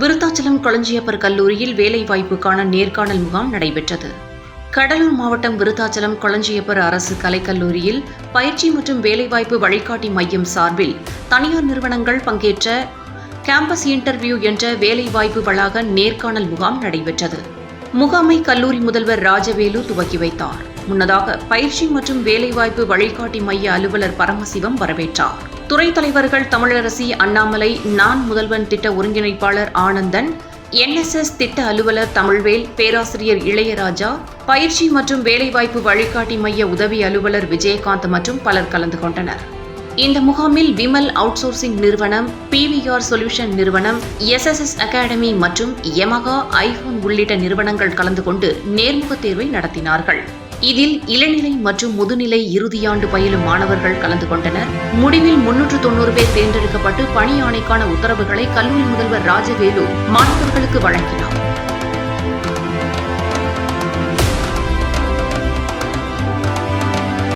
விருத்தாச்சலம் களஞ்சியப்பர் கல்லூரியில் வேலைவாய்ப்புக்கான நேர்காணல் முகாம் நடைபெற்றது. கடலூர் மாவட்டம் விருத்தாச்சலம் கொளஞ்சியப்பர் அரசு கலைக்கல்லூரியில் பயிற்சி மற்றும் வேலைவாய்ப்பு வழிகாட்டி மையம் சார்பில் தனியார் நிறுவனங்கள் பங்கேற்ற கேம்பஸ் இன்டர்வியூ என்ற வேலைவாய்ப்பு வளாக நேர்காணல் முகாம் நடைபெற்றது. முகாமை கல்லூரி முதல்வர் ராஜவேலு துவக்கி வைத்தார். முன்னதாக பயிற்சி மற்றும் வேலைவாய்ப்பு வழிகாட்டி மைய அலுவலர் பரமசிவம் வரவேற்றார். துறை தலைவர்கள் தமிழரசி அண்ணாமலை நான் முதல்வன் திட்ட ஒருங்கிணைப்பாளர் ஆனந்தன் என்எஸ்எஸ் திட்ட அலுவலர் தமிழ்வேல் பேராசிரியர் இளையராஜா பயிற்சி மற்றும் வேலைவாய்ப்பு வழிகாட்டி மைய உதவி அலுவலர் விஜயகாந்த் மற்றும் பலர் கலந்து கொண்டனர். இந்த முகாமில் விமல் அவுட்சோர்சிங் நிறுவனம் பிவிஆர் சொல்யூஷன் நிறுவனம் எஸ்எஸ்எஸ் அகாடமி மற்றும் யமகா ஐபோன் உள்ளிட்ட நிறுவனங்கள் கலந்து கொண்டு நேர்முகத் தேர்வை நடத்தினார்கள். இதில் இளநிலை மற்றும் முதுநிலை இறுதியாண்டு பயிலும் மாணவர்கள் கலந்து கொண்டனர். முடிவில் முன்னூற்று தொண்ணூறு பேர் தேர்ந்தெடுக்கப்பட்டு பணி ஆணைக்கான உத்தரவுகளை கல்லூரி முதல்வர் ராஜவேலு மாணவர்களுக்கு வழங்கினார்.